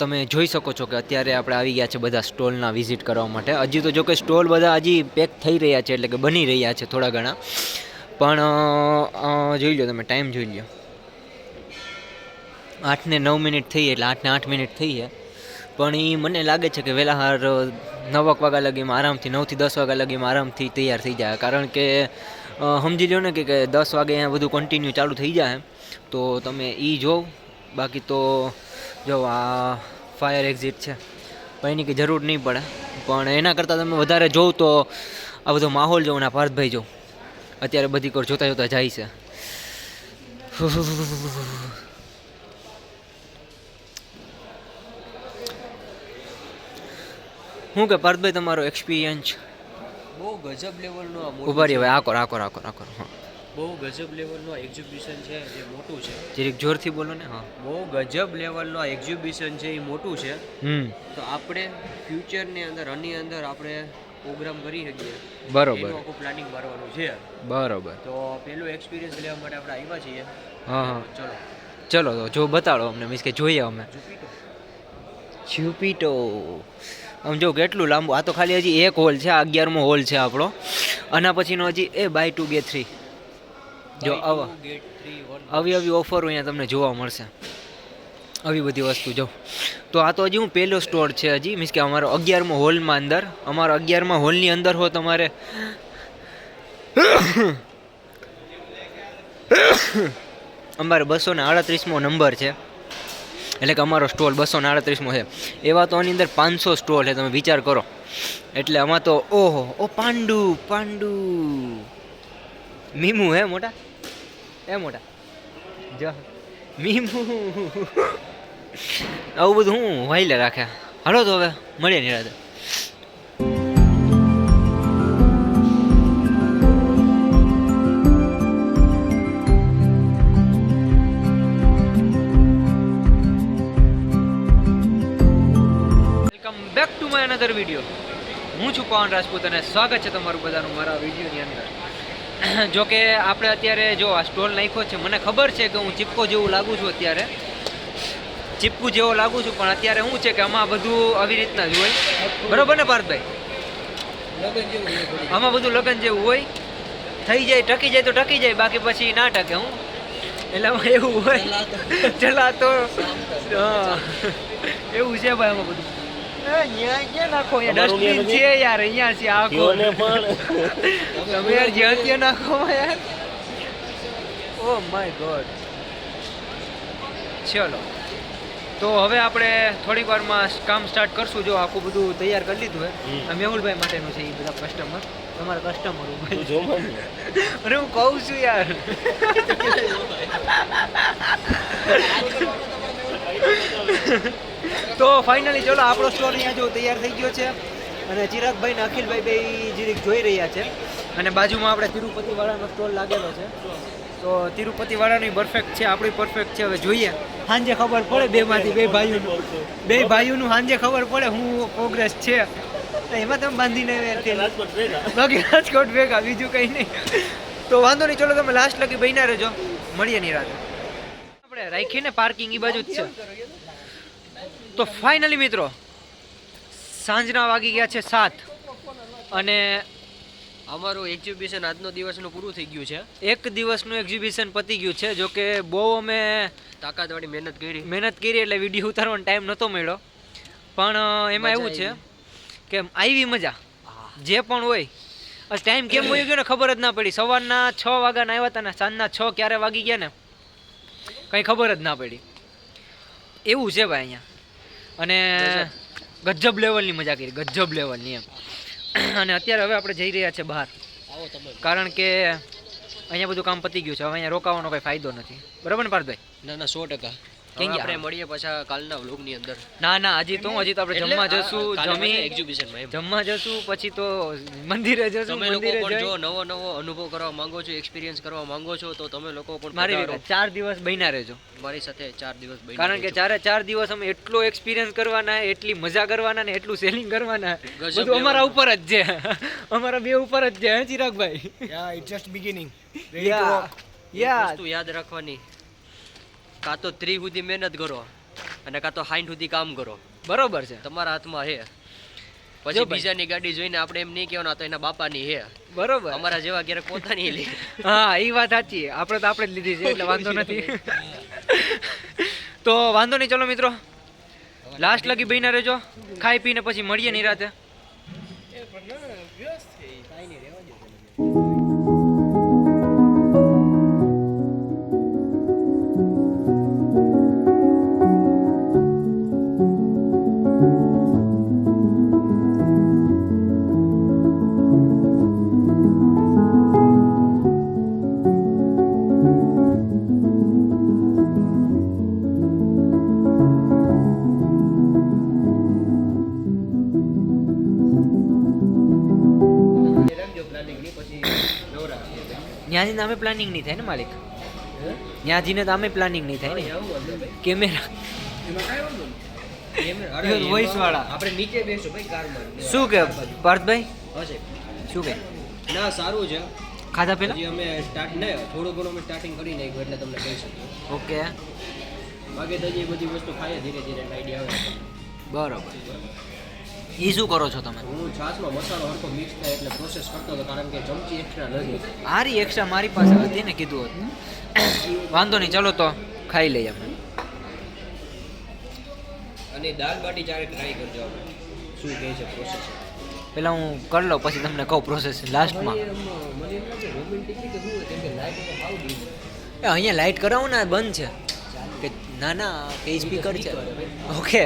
તમે જોઈ શકો છો કે અત્યારે આપણે આવી ગયા છે બધા સ્ટોલના વિઝિટ કરવા માટે. હજી તો જો કે સ્ટોલ બધા હજી પેક થઈ રહ્યા છે એટલે કે બની રહ્યા છે થોડા ઘણા. પણ જોઈ લો તમે, ટાઈમ જોઈ લો આઠને નવ મિનિટ થઈ એટલે આઠને આઠ મિનિટ થઈ છે. પણ એ મને લાગે છે કે વહેલા હાર નવક વાગ્યા લગીમાં આરામથી, નવથી દસ વાગ્યા લગીમાં આરામથી તૈયાર થઈ જાય. કારણ કે સમજી લો ને કે કે દસ વાગે અહીંયા બધું કન્ટિન્યુ ચાલુ થઈ જાય તો તમે એ જોવ બાકી તો, જો આ ફાયર એક્ઝિટ છે. પણ એની કંઈ જરૂર નહીં પડે. પણ એના કરતાં તમે વધારે જોવ તો આ બધો માહોલ જોવો ને પાર્થભાઈ જોવ. અત્યારે બધી કોર જોતા જોતા જાય છે. શું કે પાર્થભાઈ તમારો એક્સપિરિયન્સ બહુ ગજબ લેવલનું આ મોટું આ રહી આ આકોર આ આકોર આકોર હા. બહુ ગજબ લેવલનું એક્ઝિબિશન છે જે મોટું છે. જરીક જોરથી બોલો ને હા. બહુ ગજબ લેવલનું એક્ઝિબિશન છે એ મોટું છે. તો આપણે ફ્યુચરની અંદર આની અંદર આપણે પ્રોગ્રામ કરી શકીએ. બરોબર. આખું પ્લાનિંગ મારવાનું છે. બરોબર. તો પેલું એક્સપિરિયન્સ લેવા માટે આપણે આવ્યા છીએ. હા હા. ચલો. ચલો તો જો બતાડો અમને મીન્સ કે જોઈએ અમે. જ્યુપિટો આમ જો કેટલું લાંબુ આ તો ખાલી હજી એક હોલ છે આ અગિયારમો હોલ છે આપણો. આના પછીનો હજી એ બાય ટુ ગે થ્રી જો આવા આવી ઓફરો અહીંયા તમને જોવા મળશે. આવી બધી વસ્તુ જો. તો આ તો હજી હું પહેલો સ્ટોર છે હજી મીન્સ કે અમારો અગિયારમો હોલમાં અંદર અમારો અગિયારમા હોલની અંદર હો તમારે. અમારે બસો ને આડત્રીસમો નંબર છે. એટલે કે અમારો સ્ટોલ બસો ને આડત્રીસમો છે. એવા તો આની અંદર પાંચસો સ્ટોલ છે તમે વિચાર કરો. એટલે આમાં તો ઓહો ઓ પાંડુ પાંડુ. મીમુ હે મોટા? એ મોટા. જો. મીમુ. આવું બધું હું વાઈલે રાખે હાલો તો હવે, મળીએ નિરાતે. Back to my another video હું છું પવન રાજપૂત અને સ્વાગત છે તમારું બધાનું મારા વિડીયોની અંદર. જો કે આપણે અત્યારે જો આ સ્ટોલ નાખ્યો છે મને ખબર છે કે હું ચીપકો જેવું લાગુ છું અત્યારે. ચીપકું જેવો લાગુ છું પણ અત્યારે શું છે કે આમાં બધું આવી રીતના જ હોય. બરોબર ને પાર્થભાઈ. આમાં બધું લગન જેવું હોય. થઈ જાય ટકી જાય તો ટકી જાય બાકી પછી ના ટકે હું. એટલે એવું હોય. ચલા તો. એવું છે ભાઈ આમાં બધું. નાખો ડસ્ટબિન છે યાર અહીંયા છે આખો તમે યાર જ્યાં ત્યાં નાખો યાર. Oh my god. ચલો. તો હવે આપણે થોડીક વારમાં કામ સ્ટાર્ટ કરશું. જો આખું બધું તૈયાર કરી લીધું હે. આ મેહુલભાઈ માટેનું છે એ બધા કસ્ટમર તમારા કસ્ટમર અરે હું કહું છું યાર. તો ફાઇનલી ચલો, આપણો સ્ટોર અહીંયા જો તૈયાર થઈ ગયો છે. અને ચિરાગભાઈ ને અખિલભાઈ બે જીરીક જોઈ રહ્યા છે. અને બાજુમાં આપણે તિરુપતિ વાળાનો સ્ટોલ લાગેલો છે. તો તિરુપતિ વાળાની પરફેક્ટ છે, આપણી પરફેક્ટ છે. હવે જોઈએ. સાંજે ખબર પડે બે માંથી બે ભાઈઓનું. બે ભાઈઓનું સાંજે ખબર પડે હું પ્રોગ્રેસ છે. એમાં તમે બાંધીને બાકી રાજકોટ ભેગા, બીજું કંઈ નહીં. તો વાંધો નહીં, ચલો તમે લાસ્ટ લગી બહીના રહેજો. મળીએ નહીં રાતે આપણે રાખીને પાર્કિંગ એ બાજુ જ છે. તો ફાઇનલી મિત્રો સાંજના વાગી ગયા છે સાત. અને અમારું એક્ઝિબિશન આજનો દિવસનું પૂરું થઈ ગયું છે. એક દિવસનું એક્ઝિબિશન પતી ગયું છે જોકે બહુ અમે તાકાતવાળી મહેનત કરી. મહેનત કરી એટલે વીડિયો ઉતારવાનો ટાઈમ નહોતો મળ્યો. પણ એમાં એવું છે. કે આવી મજા. જે પણ હોય. આ ટાઈમ કેમ વયો ગયો ને ખબર જ ના પડી. સવારના છ વાગ્યાના આવ્યા હતા ને સાંજના છ ક્યારે વાગી ગયા ને કંઈ ખબર જ ના પડી. એવું છે ભાઈ અહીંયા. અને ગજબ. લેવલની મજા કરી ગજબ લેવલની એમ. અને અત્યારે હવે આપણે જઈ રહ્યા છે બહાર. કારણ કે અહીંયા બધું કામ પતી ગયું છે હવે અહીંયા રોકાવાનો કોઈ ફાયદો નથી. બરાબર ને પાર્થભાઈ? ના ના સો ટકા? આપણે મળીએ પાછા કાલના વ્લોગની અંદર. ના ના હજી તો હજી તો આપણે જમવા જશું જમી એક્ઝિબિશનમાં જમવા જશું પછી તો મંદિરે જશું તમે લોકો પણ જો નવો નવો અનુભવ કરવા માંગો છો એક્સપિરિયન્સ કરવા માંગો છો તો તમે લોકો પણ મારી રીતે ચાર દિવસ બન્યા રહેજો. મારી સાથે ચાર દિવસ બની કારણ કે ચારે ચાર દિવસ અમે એટલો એક્સપિરિયન્સ કરવાના એટલી મજા કરવાના ને એટલું સેલિંગ કરવાના બધું અમારા ઉપર જ છે. અમારા બે ઉપર જ છે ચિરાગભાઈ? Beginning. યા યા વસ્તુ યાદ રાખવાની. કાં તો ત્રી સુધી મહેનત કરો અને કાં તો હાઈઠ સુધી કામ કરો. બરોબર છે. તમારા હાથમાં હે પછી. બીજાની ગાડી જોઈને આપણે એમ નહીં કહેવાનું તો એના બાપાની હે બરોબર. અમારા જેવા ક્યારેક પોતાની લે. હા એ વાત સાચી. આપણે તો આપણે જ લીધી છે એટલે વાંધો નથી. તો વાંધો નહીં ચલો મિત્રો. લાસ્ટ લગી બહીને રહેજો. ખાઈ પીને પછી મળીએ નિરાતે ત્યાં જઈને અમે પ્લાનિંગ નહીં થાય ને માલિક? ત્યાં જઈને તો અમે પ્લાનિંગ નહીં થાય ને. કેમેરા વોઇસ વાળા. આપણે નીચે બેસો ભાઈ કારમાં શું કે પાર્થભાઈ શું કે? ના સારું છે. ખાધા પેલા? હજી અમે સ્ટાર્ટ ને થોડું ઘણું અમે સ્ટાર્ટિંગ કરી નાખ્યું એટલે તમને કહી શકીએ. ઓકે. બાકી તો એ બધી વસ્તુ ખાઈએ ધીરે ધીરે આઈડિયા આવે. બરોબર. એ શું કરો છો તમે? હું છાશમાં મસાલો હરખો મિક્સ થાય એટલે પ્રોસેસ કરતો હતો કારણ કે ચમચી એક્સ્ટ્રા નથી. હારી એક્સ્ટ્રા મારી પાસે હતી ને કીધું હતું. વાંધો નહીં ચલો તો ખાઈ લઈએ આપણે. અને દાલ બાટી જ્યારે ટ્રાય કરજો આપણે. શું કહે છે પ્રોસેસ પેલા હું કરી લઉં પછી તમને કહું પ્રોસેસ લાસ્ટમાં એ અહીંયા લાઇટ કરાવું ને બંધ છે. કે ના ના કે સ્પીકર છે. ઓકે